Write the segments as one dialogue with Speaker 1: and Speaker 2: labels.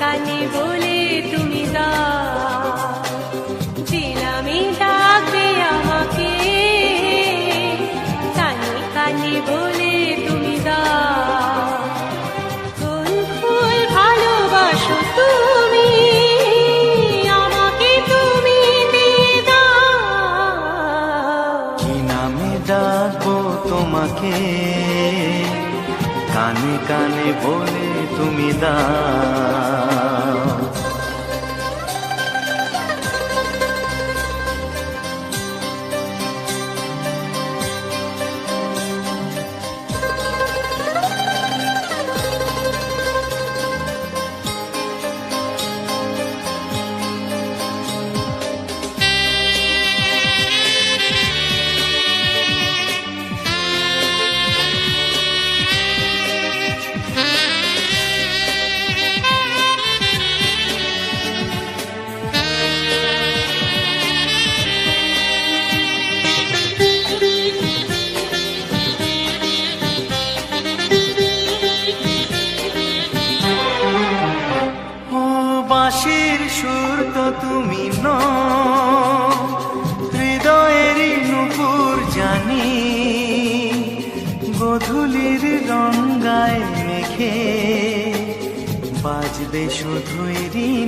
Speaker 1: কানে বলে তুমি দাও নামে ডাকবে আমাকে। কানে কানে বলে তুমি দাও কোন ফুল তুমি? আমাকে তুমি
Speaker 2: তোমাকে। কানে কানে বলে তুমি দাও। তুমি ন হৃদয়ের নুপুর জানি গধূলির রঙ্গায় মেখে বাজবে শুধুই রিনি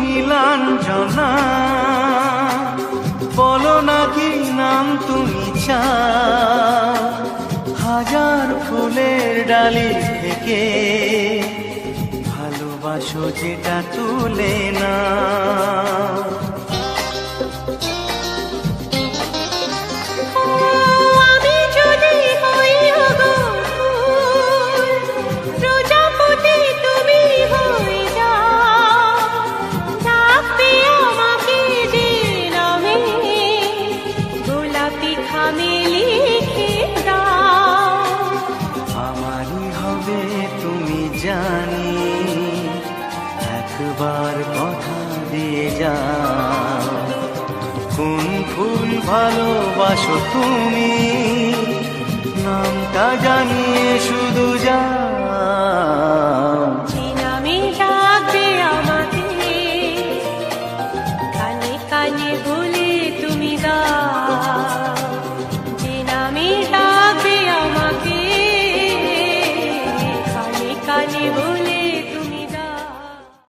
Speaker 2: নীলাঞ্জনা বলো না কি নাম তুমি চা। হাজার ফুলের ডালি থেকে ভালোবাসো যেটা তুলে না। একবার কথা দিয়ে যাও। কোন ফুল ভালোবাসো তুমি? নামটা জানিয়ে শুধু যা